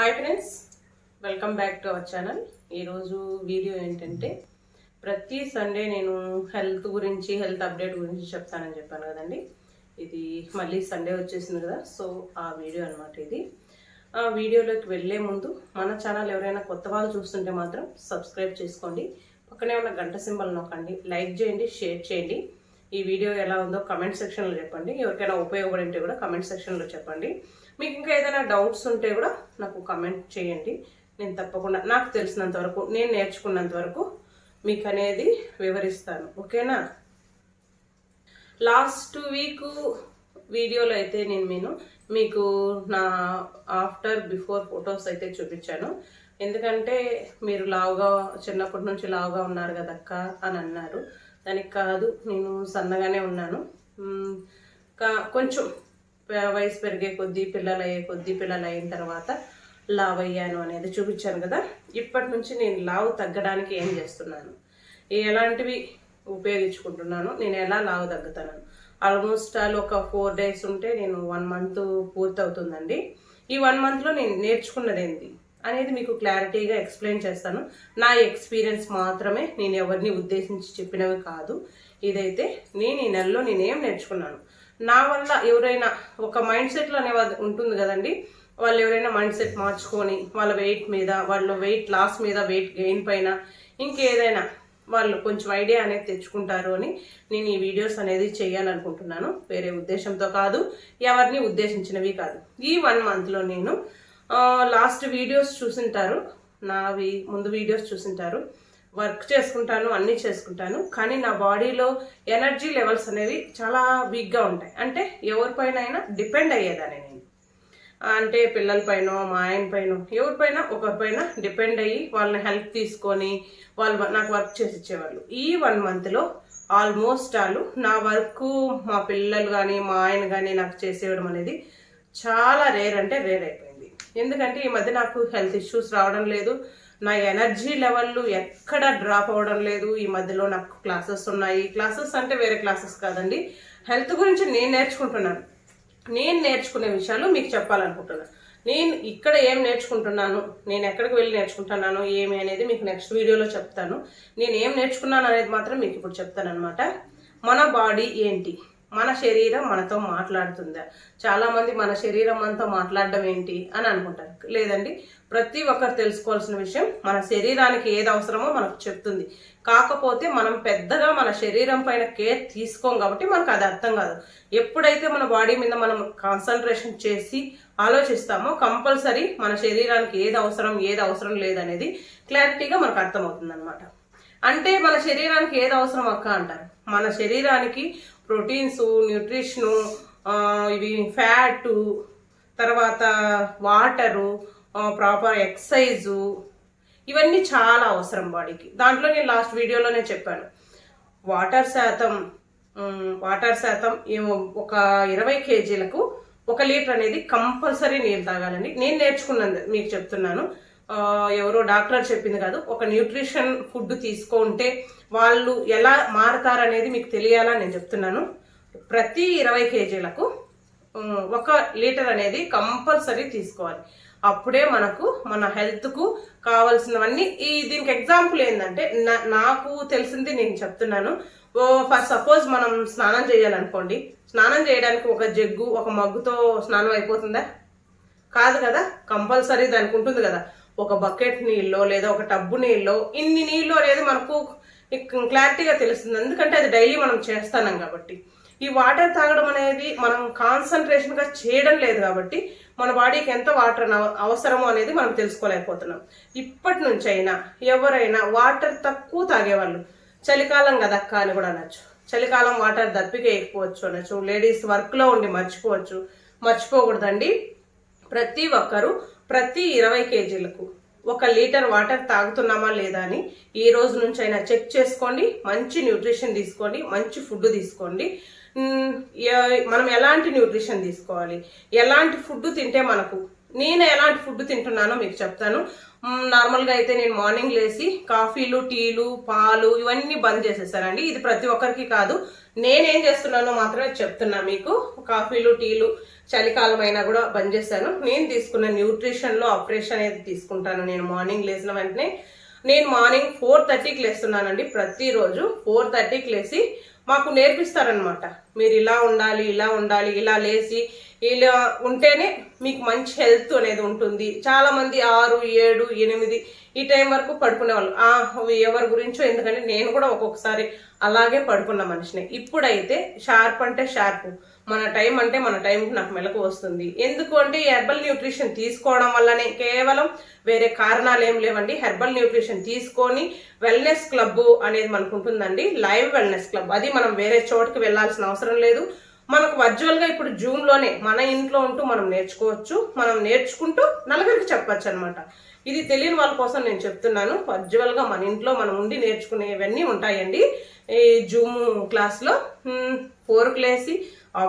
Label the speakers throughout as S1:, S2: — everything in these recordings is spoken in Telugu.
S1: Hi friends welcome back to our channel ఈరోజు వీడియో ఏంటంటే ప్రతి సండే నేను హెల్త్ గురించి హెల్త్ అప్డేట్ గురించి చెప్తానని చెప్పాను కదండి. ఇది మళ్ళీ సండే వచ్చేసింది కదా సో ఆ వీడియో అనమాట ఇది. ఆ వీడియోలోకి వెళ్ళే ముందు మన ఛానల్ ఎవరైనా కొత్త వాళ్ళు చూస్తుంటే మాత్రం సబ్స్క్రైబ్ చేసుకోండి. పక్కనే ఉన్న గంట సింబల్ నొక్కండి లైక్ చేయండి షేర్ చేయండి. ఈ వీడియో ఎలా ఉందో కమెంట్ సెక్షన్లో చెప్పండి. ఎవరికైనా ఉపయోగపడి ఉంటే కూడా కమెంట్ సెక్షన్లో చెప్పండి. మీకు ఇంకా ఏదైనా డౌట్స్ ఉంటే కూడా నాకు కమెంట్ చేయండి. నేను తప్పకుండా నాకు తెలిసినంత వరకు నేను నేర్చుకున్నంత వరకు మీకు అనేది వివరిస్తాను. ఓకేనా? లాస్ట్ వీక్ వీడియోలో అయితే నేను నేను మీకు నా ఆఫ్టర్ బిఫోర్ ఫొటోస్ అయితే చూపించాను. ఎందుకంటే మీరు లావుగా చిన్నప్పటి నుంచి లావుగా ఉన్నారు కదక్క అని అన్నారు. దానికి కాదు నేను సన్నగానే ఉన్నాను. కా- కొంచెం వయసు పెరిగే కొద్దీ పిల్లలు అయ్యే కొద్దీ పిల్లలు అయిన తర్వాత లావ్ అయ్యాను అనేది చూపించాను కదా. ఇప్పటి నుంచి నేను లావు తగ్గడానికి ఏం చేస్తున్నాను? ఎలాంటివి ఉపయోగించుకుంటున్నాను? నేను ఎలా లావు తగ్గుతాను? ఆల్మోస్ట్ ఆల్ ఒక ఫోర్ డేస్ ఉంటే నేను వన్ మంత్ పూర్తి అవుతుందండి ఈ వన్ మంత్లో నేను నేర్చుకున్నది ఏంటి అనేది మీకు క్లారిటీగా ఎక్స్ప్లెయిన్ చేస్తాను. నా ఎక్స్పీరియన్స్ మాత్రమే నేను ఎవరిని ఉద్దేశించి చెప్పినవి కాదు. ఇదైతే నేను ఈ నెలలో నేనేం నేర్చుకున్నాను? నా వల్ల ఎవరైనా ఒక మైండ్ సెట్లో అనేది ఉంటుంది కదండి. వాళ్ళు ఎవరైనా మైండ్ సెట్ మార్చుకొని వాళ్ళ వెయిట్ మీద వాళ్ళ వెయిట్ లాస్ మీద వెయిట్ గెయిన్ పైన ఇంకేదైనా వాళ్ళు కొంచెం ఐడియా అనేది తెచ్చుకుంటారు అని నేను ఈ వీడియోస్ అనేది చేయాలనుకుంటున్నాను. వేరే ఉద్దేశంతో కాదు ఎవరిని ఉద్దేశించినవి కాదు. ఈ వన్ మంత్లో నేను లాస్ట్ వీడియోస్ చూసింటారు. నావి ముందు వీడియోస్ చూసింటారు. వర్క్ చేసుకుంటాను అన్నీ చేసుకుంటాను. కానీ నా బాడీలో ఎనర్జీ లెవెల్స్ అనేవి చాలా వీక్గా ఉంటాయి. అంటే ఎవరిపైన అయినా డిపెండ్ అయ్యేదాన్ని నేను. అంటే పిల్లలపైన మా ఆయన పైన ఎవరిపైన ఒకరిపైన డిపెండ్ అయ్యి వాళ్ళని హెల్ప్ తీసుకొని వాళ్ళు నాకు వర్క్ చేసి ఇచ్చేవాళ్ళు. ఈ వన్ మంత్లో ఆల్మోస్ట్ ఆల్ నా వర్క్ మా పిల్లలు కానీ మా ఆయన కానీ నాకు చేసేయడం అనేది చాలా రేర్ అంటే రేర్ అయిపోయింది. ఎందుకంటే ఈ మధ్య నాకు హెల్త్ ఇష్యూస్ రావడం లేదు. నా ఎనర్జీ లెవెల్లు ఎక్కడ డ్రాప్ అవ్వడం లేదు. ఈ మధ్యలో నాకు క్లాసెస్ ఉన్నాయి. క్లాసెస్ అంటే వేరే క్లాసెస్ కాదండి. హెల్త్ గురించి నేను నేర్చుకుంటున్నాను. నేను నేర్చుకునే విషయాలు మీకు చెప్పాలనుకుంటున్నాను నేను ఇక్కడ ఏం నేర్చుకుంటున్నాను? నేను ఎక్కడికి వెళ్ళి నేర్చుకుంటున్నాను? ఏమి అనేది మీకు నెక్స్ట్ వీడియోలో చెప్తాను. నేను ఏం నేర్చుకున్నాను అనేది మాత్రం మీకు ఇప్పుడు చెప్తాను అనమాట మన బాడీ ఏంటి? మన శరీరం మనతో మాట్లాడుతుందా? చాలామంది మన శరీరం మనతో మాట్లాడడం ఏంటి అని అనుకుంటారు. లేదండి ప్రతి ఒక్కరు తెలుసుకోవాల్సిన విషయం మన శరీరానికి ఏది అవసరమో మనకు చెప్తుంది. కాకపోతే మనం పెద్దగా మన శరీరం పైన కేర్ తీసుకోం కాబట్టి మనకు అది అర్థం కాదు. ఎప్పుడైతే మన బాడీ మీద మనం కాన్సన్ట్రేషన్ చేసి ఆలోచిస్తామో కంపల్సరీ మన శరీరానికి ఏది అవసరం ఏది అవసరం లేదనేది క్లారిటీగా మనకు అర్థమవుతుంది అనమాట అంటే మన శరీరానికి ఏది అవసరం అక్క అంటారు? మన శరీరానికి ప్రోటీన్స్ న్యూట్రిషను ఇవి ఫ్యాటు తర్వాత వాటరు ప్రాపర్ ఎక్సైజు ఇవన్నీ చాలా అవసరం బాడీకి దాంట్లో నేను లాస్ట్ వీడియోలోనే చెప్పాను. వాటర్ శాతం వాటర్ శాతం ఏమో ఒక ఇరవై కేజీలకు ఒక లీటర్ అనేది కంపల్సరీ నీళ్ళు తాగాలండి. నేను నేర్చుకున్నది మీకు చెప్తున్నాను. ఎవరో డాక్టర్ చెప్పింది కాదు. ఒక న్యూట్రిషన్ ఫుడ్ తీసుకుంటే వాళ్ళు ఎలా మారతారనేది మీకు తెలియాలని నేను చెప్తున్నాను. ప్రతి ఇరవై కేజీలకు ఒక లీటర్ అనేది కంపల్సరీ తీసుకోవాలి. అప్పుడే మనకు మన హెల్త్కు కావాల్సినవన్నీ ఈ దీనికి ఎగ్జాంపుల్ ఏంటంటే నా- నాకు తెలిసింది నేను చెప్తున్నాను. ఓ ఫర్ సపోజ్ మనం స్నానం చేయాలనుకోండి. స్నానం చేయడానికి ఒక జగ్గు ఒక మగ్గుతో స్నానం అయిపోతుందా? కాదు కదా? కంపల్సరీ దానికి ఉంటుంది కదా. ఒక బకెట్ నీళ్ళో లేదా ఒక టబ్బు నీళ్ళో ఇన్ని నీళ్ళు అనేది మనకు క్లారిటీగా తెలుస్తుంది. ఎందుకంటే అది డైలీ మనం చేస్తున్నాం కాబట్టి. ఈ వాటర్ తాగడం అనేది మనం కాన్సన్ట్రేషన్గా చేయడం లేదు కాబట్టి మన బాడీకి ఎంత వాటర్ అన- అవసరమో అనేది మనం తెలుసుకోలేకపోతున్నాం. ఇప్పటి నుంచి అయినా ఎవరైనా వాటర్ తక్కువ తాగేవాళ్ళు. చలికాలం కదక్క అని కూడా అనొచ్చు. చలికాలం వాటర్ దప్పికేయకపోవచ్చు అనొచ్చు. లేడీస్ వర్క్లో ఉండి మర్చిపోవచ్చు. మర్చిపోకూడదండి. ప్రతి ఒక్కరూ ప్రతి ఇరవై కేజీలకు ఒక లీటర్ వాటర్ తాగుతున్నామా లేదా అని ఈ రోజు నుంచి అయినా చెక్ చేసుకోండి మంచి న్యూట్రిషన్ తీసుకోండి మంచి ఫుడ్ తీసుకోండి. మనం ఎలాంటి న్యూట్రిషన్ తీసుకోవాలి? ఎలాంటి ఫుడ్ తింటే మనకు నేను ఎలాంటి ఫుడ్ తింటున్నానో మీకు చెప్తాను. నార్మల్గా అయితే నేను మార్నింగ్ లేసి కాఫీలు టీలు పాలు ఇవన్నీ బంద్ చేసేసానండి ఇది ప్రతి ఒక్కరికి కాదు నేనేం చేస్తున్నానో మాత్రమే చెప్తున్నా మీకు. కాఫీలు టీలు చలికాలం అయినా కూడా బంద్ చేశాను. నేను తీసుకున్న న్యూట్రిషన్లో ఆపరేషన్ అనేది తీసుకుంటాను. నేను మార్నింగ్ లేచిన వెంటనే నేను మార్నింగ్ ఫోర్ థర్టీకి లేస్తున్నానండి ప్రతిరోజు. ఫోర్ థర్టీకి లేచి మాకు నేర్పిస్తారనమాట మీరు ఇలా ఉండాలి ఇలా ఉండాలి ఇలా లేచి ఇలా ఉంటేనే మీకు మంచి హెల్త్ అనేది ఉంటుంది. చాలామంది ఆరు ఏడు ఎనిమిది ఈ టైం వరకు పడుకునే వాళ్ళు ఆ ఎవరి గురించో ఎందుకంటే నేను కూడా ఒక్కొక్కసారి అలాగే పడుకున్న మనిషిని. ఇప్పుడైతే షార్ప్ అంటే షార్ప్. మన టైం అంటే మన టైంకి నాకు మెలకు వస్తుంది. ఎందుకు అంటే హెర్బల్ న్యూట్రిషన్ తీసుకోవడం వల్లనే కేవలం వేరే కారణాలు ఏం లేవండి. హెర్బల్ న్యూట్రిషన్ తీసుకొని వెల్నెస్ క్లబ్ అనేది మనకు ఉంటుందండి. Live wellness club. అది మనం వేరే చోటుకి వెళ్ళాల్సిన అవసరం లేదు. మనకు వర్చువల్గా ఇప్పుడు జూన్లోనే మన ఇంట్లో ఉంటూ మనం నేర్చుకోవచ్చు. మనం నేర్చుకుంటూ నలుగురికి చెప్పచ్చు అనమాట ఇది తెలియని వాళ్ళ కోసం నేను చెప్తున్నాను. పర్చువల్గా మన ఇంట్లో మనం ఉండి నేర్చుకునేవన్నీ ఉంటాయండి. ఈ జూమ్ క్లాస్లో ఫోర్కి లేసి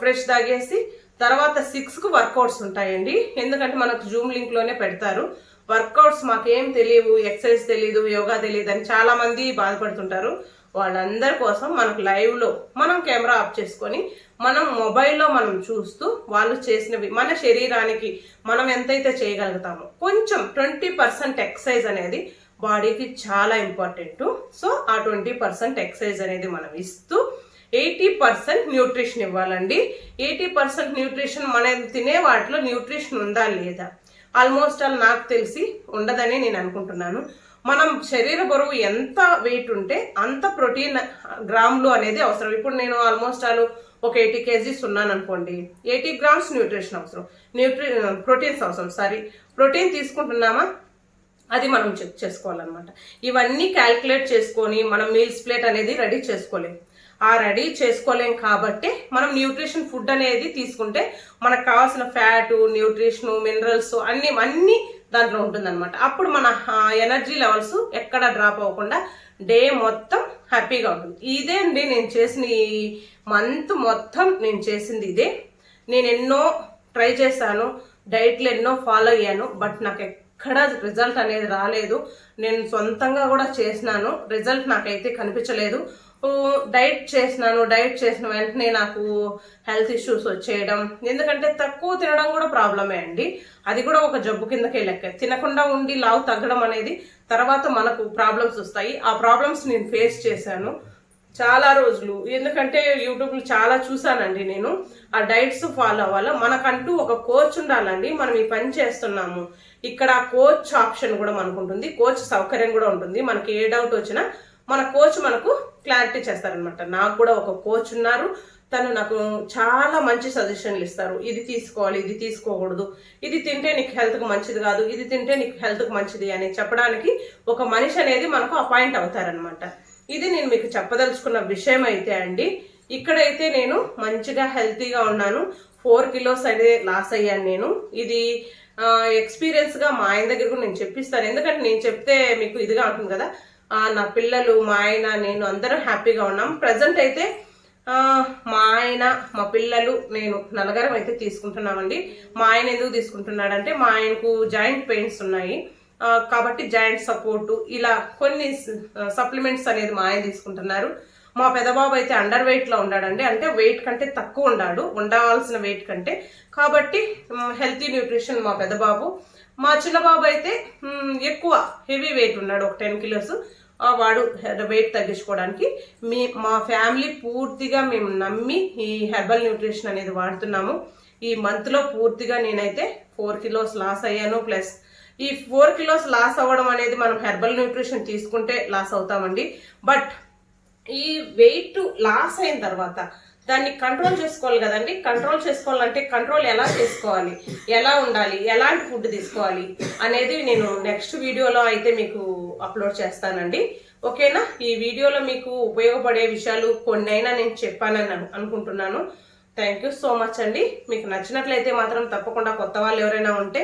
S1: ఫ్రెష్ తాగేసి తర్వాత సిక్స్కు వర్కౌట్స్ ఉంటాయండి. ఎందుకంటే మనకు జూమ్ లింక్లోనే పెడతారు. వర్కౌట్స్ మాకేం తెలియవు ఎక్సర్సైజ్ తెలియదు యోగా తెలియదు అని చాలామంది బాధపడుతుంటారు. వాళ్ళందరి కోసం మనకు లైవ్లో మనం కెమెరా ఆఫ్ చేసుకొని మనం మొబైల్లో మనం చూస్తూ వాళ్ళు చేసినవి మన శరీరానికి మనం ఎంతైతే చేయగలుగుతామో కొంచెం ట్వంటీ పర్సెంట్ ఎక్సైజ్ అనేది బాడీకి చాలా ఇంపార్టెంట్ సో ఆ ట్వంటీ పర్సెంట్ ఎక్సర్సైజ్ అనేది మనం ఇస్తూ ఎయిటీ పర్సెంట్ న్యూట్రిషన్ ఇవ్వాలండి. ఎయిటీ పర్సెంట్ న్యూట్రిషన్ మనం తినే వాటిలో న్యూట్రిషన్ ఉందా లేదా? ఆల్మోస్ట్ ఆల్ నాకు తెలిసి ఉండదని నేను అనుకుంటున్నాను. మనం శరీర బరువు ఎంత వెయిట్ ఉంటే అంత ప్రోటీన్ గ్రాములు అనేది అవసరం. ఇప్పుడు నేను ఆల్మోస్ట్ ఆల్ ఒక ఎయిటీ కేజీస్ ఉన్నాను అనుకోండి ఎయిటీ గ్రామ్స్ న్యూట్రిషన్ అవసరం. న్యూట్రి ప్రోటీన్స్ అవసరం. సారీ ప్రోటీన్ తీసుకుంటున్నామా? అది మనం చెక్ చేసుకోవాలన్నమాట. ఇవన్నీ క్యాల్కులేట్ చేసుకొని మనం మీల్స్ ప్లేట్ అనేది రెడీ చేసుకోలేం. ఆ రెడీ చేసుకోలేం కాబట్టి మనం న్యూట్రిషన్ ఫుడ్ అనేది తీసుకుంటే మనకు కావాల్సిన ఫ్యాటు న్యూట్రిషను మినరల్స్ అన్ని అన్నీ దాంట్లో ఉంటుందన్నమాట. అప్పుడు మన ఎనర్జీ లెవెల్స్ ఎక్కడ డ్రాప్ అవ్వకుండా డే మొత్తం హ్యాపీగా ఉంటుంది. ఇదే అండి నేను చేసిన ఈ మంత్ మొత్తం నేను చేసింది ఇదే. నేను ఎన్నో ట్రై చేశాను డైట్లు ఎన్నో ఫాలో అయ్యాను బట్ నాకు ఎక్కడ రిజల్ట్ అనేది రాలేదు. నేను సొంతంగా కూడా చేసినాను రిజల్ట్ నాకైతే కనిపించలేదు. డైట్ చేసినాను డైట్ చేసిన వెంటనే నాకు హెల్త్ ఇష్యూస్ వచ్చేయడం. ఎందుకంటే తక్కువ తినడం కూడా ప్రాబ్లమే అండి. అది కూడా ఒక జబ్బు కిందకే లెక్క. తినకుండా ఉండి లావు తగ్గడం అనేది తర్వాత మనకు ప్రాబ్లమ్స్ వస్తాయి. ఆ ప్రాబ్లమ్స్ నేను ఫేస్ చేశాను చాలా రోజులు. ఎందుకంటే యూట్యూబ్లో చాలా చూసానండి నేను. ఆ డైట్స్ ఫాలో అవ్వాలి. మనకంటూ ఒక కోచ్ ఉండాలండి. మనం ఈ పని చేస్తున్నాము. ఇక్కడ కోచ్ ఆప్షన్ కూడా మనకు ఉంటుంది. కోచ్ సౌకర్యం కూడా ఉంటుంది. మనకి ఏ డౌట్ వచ్చినా మన కోచ్ మనకు క్లారిటీ చేస్తారనమాట నాకు కూడా ఒక కోచ్ ఉన్నారు. తను నాకు చాలా మంచి సజెషన్లు ఇస్తారు. ఇది తీసుకోవాలి ఇది తీసుకోకూడదు. ఇది తింటే నీకు హెల్త్కి మంచిది కాదు ఇది తింటే నీకు హెల్త్కి మంచిది అని చెప్పడానికి ఒక మనిషి అనేది మనకు అపాయింట్ అవుతారనమాట ఇది నేను మీకు చెప్పదలుచుకున్న విషయం అయితే అండి. ఇక్కడైతే నేను మంచిగా హెల్తీగా ఉన్నాను. ఫోర్ కిలోస్ అనేది లాస్ అయ్యాను నేను. ఇది ఎక్స్పీరియన్స్గా మా ఆయన దగ్గర కూడా నేను చెప్పిస్తాను. ఎందుకంటే నేను చెప్తే మీకు ఇదిగా ఉంటుంది కదా నా పిల్లలు మా ఆయన నేను అందరం హ్యాపీగా ఉన్నాం. ప్రజెంట్ అయితే మా ఆయన మా పిల్లలు నేను నలగరం అయితే తీసుకుంటున్నామండి. మా ఆయన ఎందుకు తీసుకుంటున్నాడంటే మా ఆయనకు జాయింట్ పెయిన్స్ ఉన్నాయి. కాబట్టి జాయింట్ సపోర్ట్ ఇలా కొన్ని సప్లిమెంట్స్ అనేది మా ఆయన తీసుకుంటున్నారు. మా పెదబాబు అయితే అండర్ వెయిట్లో ఉన్నాడండి. అంటే వెయిట్ కంటే తక్కువ ఉన్నాడు. ఉండవలసిన వెయిట్ కంటే. కాబట్టి హెల్తీ న్యూట్రిషన్ మా పెదబాబు. మా చిన్నబాబు అయితే ఎక్కువ హెవీ వెయిట్ ఉన్నాడు ఒక టెన్ కిలోస్ వాడు వెయిట్ తగ్గించుకోవడానికి మీ మా ఫ్యామిలీ పూర్తిగా మేము నమ్మి ఈ హెర్బల్ న్యూట్రిషన్ అనేది వాడుతున్నాము. ఈ మంత్లో పూర్తిగా నేనైతే ఫోర్ కిలోస్ లాస్ అయ్యాను. ప్లస్ ఈ ఫోర్ కిలోస్ లాస్ అవ్వడం అనేది మనం హెర్బల్ న్యూట్రిషన్ తీసుకుంటే లాస్ అవుతామండి. బట్ ఈ వెయిట్ లాస్ అయిన తర్వాత దాన్ని కంట్రోల్ చేసుకోవాలి కదండి. కంట్రోల్ చేసుకోవాలంటే కంట్రోల్ ఎలా చేసుకోవాలి? ఎలా ఉండాలి? ఎలాంటి ఫుడ్ తీసుకోవాలి? అనేది నేను నెక్స్ట్ వీడియోలో అయితే మీకు అప్లోడ్ చేస్తానండి. ఓకేనా? ఈ వీడియోలో మీకు ఉపయోగపడే విషయాలు కొన్ని అయినా నేను చెప్పానని అనుకుంటున్నాను. థ్యాంక్ యూ సో మచ్ అండి. మీకు నచ్చినట్లయితే మాత్రం తప్పకుండా కొత్త వాళ్ళు ఎవరైనా ఉంటే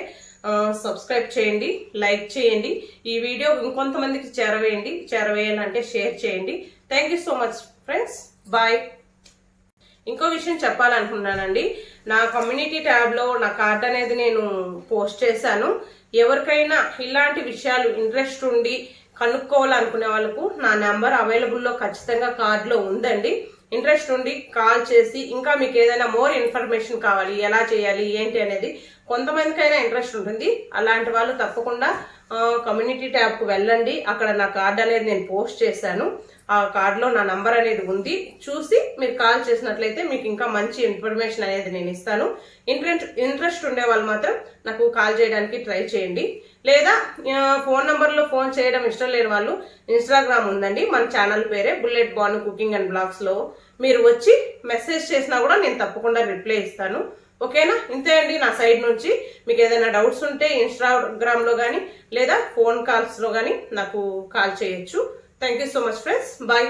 S1: సబ్స్క్రైబ్ చేయండి లైక్ చేయండి. ఈ వీడియో ఇంకొంతమందికి చేరవేయండి. చేరవేయాలంటే షేర్ చేయండి. Thank you so much friends bye ఇంకో విషయం చెప్పాలనుకున్నానండి నా కమ్యూనిటీ ట్యాబ్లో నా కార్డ్ అనేది నేను పోస్ట్ చేశాను. ఎవరికైనా ఇలాంటి విషయాలు ఇంట్రెస్ట్ ఉండి కనుక్కోవాలనుకునే వాళ్ళకు నా నెంబర్ అవైలబుల్లో ఖచ్చితంగా కార్డులో ఉందండి. ఇంట్రెస్ట్ ఉండి కాల్ చేసి ఇంకా మీకు ఏదైనా మోర్ ఇన్ఫర్మేషన్ కావాలి ఎలా చేయాలి ఏంటి అనేది కొంతమందికైనా ఇంట్రెస్ట్ ఉంటుంది. అలాంటి వాళ్ళు తప్పకుండా కమ్యూనిటీ ట్యాబ్కు వెళ్ళండి. అక్కడ నా కార్డ్ అనేది నేను పోస్ట్ చేశాను. ఆ కార్డులో నా నంబర్ అనేది ఉంది. చూసి మీరు కాల్ చేసినట్లయితే మీకు ఇంకా మంచి ఇన్ఫర్మేషన్ అనేది నేను ఇస్తాను. ఇంట్రెస్ట్ ఇంట్రెస్ట్ ఉండే వాళ్ళు మాత్రం నాకు కాల్ చేయడానికి ట్రై చేయండి. లేదా ఫోన్ నంబర్లో ఫోన్ చేయడం ఇష్టం లేని వాళ్ళు ఇన్స్టాగ్రామ్ ఉందండి. మన ఛానల్ పేరే బుల్లెట్ బాన్ కుకింగ్ అండ్ బ్లాగ్స్లో మీరు వచ్చి మెసేజ్ చేసినా కూడా నేను తప్పకుండా రిప్లై ఇస్తాను. ఓకేనా? ఇంతే అండి నా సైడ్ నుంచి. మీకు ఏదైనా డౌట్స్ ఉంటే ఇన్స్టాగ్రామ్లో కానీ లేదా ఫోన్ కాల్స్లో కానీ నాకు కాల్ చేయొచ్చు. Thank you so much friends bye